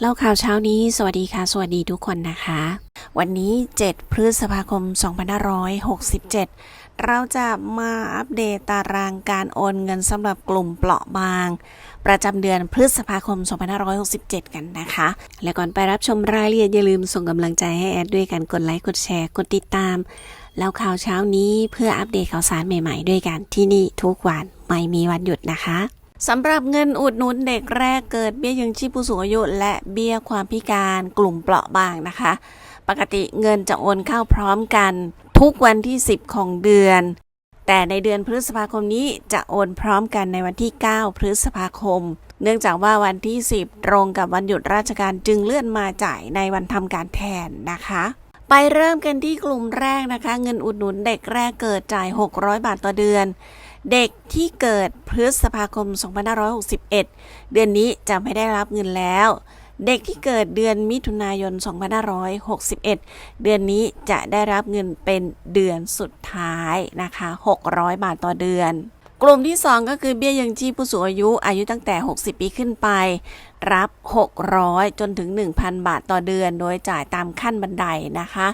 เล่าข่าวเช้านี้ สวัสดีค่ะ สวัสดีทุกคนนะคะ วันนี้ 7 พฤษภาคม 2567 เราจะมาอัปเดตตารางการโอนเงินสำหรับกลุ่มเปราะบาง ประจำเดือนพฤษภาคม 2567 กันนะคะ และก่อนไปรับชมรายละเอียดอย่าลืมส่งกำลังใจให้แอดด้วยการกดไลค์กดแชร์กดติดตาม แล้วข่าวเช้านี้เพื่ออัปเดตข่าวสารใหม่ ๆ ด้วยกันที่นี่ทุกวันไม่มีวันหยุดนะคะ สำหรับเงินอุดหนุนเด็กแรกเกิดเบี้ยยังชีพผู้สูงอายุและเบี้ยความพิการกลุ่มเปราะบางนะคะ ปกติเงินจะโอนเข้าพร้อมกัน ทุกวันที่ 10 ของเดือน แต่ในเดือนพฤษภาคมนี้จะโอนพร้อมกันในวันที่ 9 พฤษภาคม เนื่องจากว่าวันที่ 10 ตรงกับวันหยุดราชการจึงเลื่อนมาจ่ายในวันทำการแทนนะคะไปเริ่มกันที่กลุ่มแรกนะคะ เงินอุดหนุนเด็กแรกเกิดจ่าย 600 บาทต่อเดือน เด็กที่เกิดพฤษภาคม 2561 เดือนนี้จะไม่ได้รับเงินแล้ว เด็กที่เกิดเดือนมิถุนายน 2561 เดือนนี้จะได้รับเงินเป็นเดือนสุดท้ายนะคะ 600 บาทต่อเดือน กลุ่มที่ 2 ก็คือเบี้ยยังชีพผู้สูงอายุอายุตั้งแต่ 60 ปีขึ้นไป รับ 600 จนถึง 1,000 บาทต่อเดือน โดยจ่ายตามขั้นบันไดนะคะ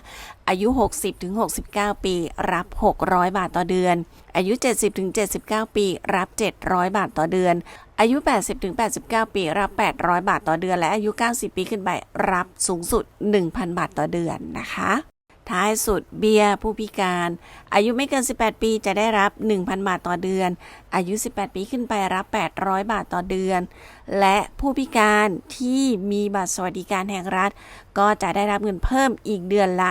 อายุ 60ถึง69 ปี รับ 600 บาทต่อเดือน อายุ 70ถึง79 ปี รับ 700 บาทต่อเดือน อายุ 80ถึง89 ปี รับ 800 บาทต่อเดือน และอายุ 90 ปีขึ้นไป รับสูงสุด 1,000 บาทต่อเดือนนะคะ ท้ายสุดเบี้ยผู้พิการ อายุไม่เกิน 18 ปีจะได้รับ 1,000 บาทต่อเดือน อายุ 18 ปีขึ้นไปรับ 800 บาทต่อเดือน และผู้พิการที่มีบัตรสวัสดิการแห่งรัฐ ก็จะได้รับเงินเพิ่มอีกเดือนละ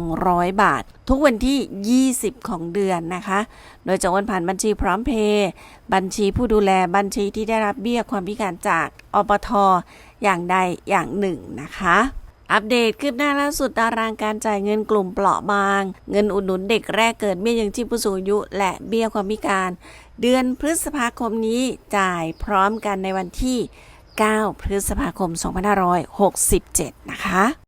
200 บาท ทุกวันที่ 20 ของเดือนนะคะ โดยจะโอนผ่านบัญชีพร้อมเพย์บัญชีผู้ดูแลบัญชีที่ได้รับเบี้ยความพิการจากอปทอย่างใดอย่างหนึ่งนะคะ อัปเดตคืบหน้าล่าสุดตารางการจ่ายเงินกลุ่มเปราะบาง เงินอุดหนุนเด็กแรกเกิดเบี้ยยังชีพผู้สูงอายุ และเบี้ยความพิการ เดือนพฤษภาคมนี้จ่ายพร้อมกันในวันที่ 9 พฤษภาคม 2567 นะคะ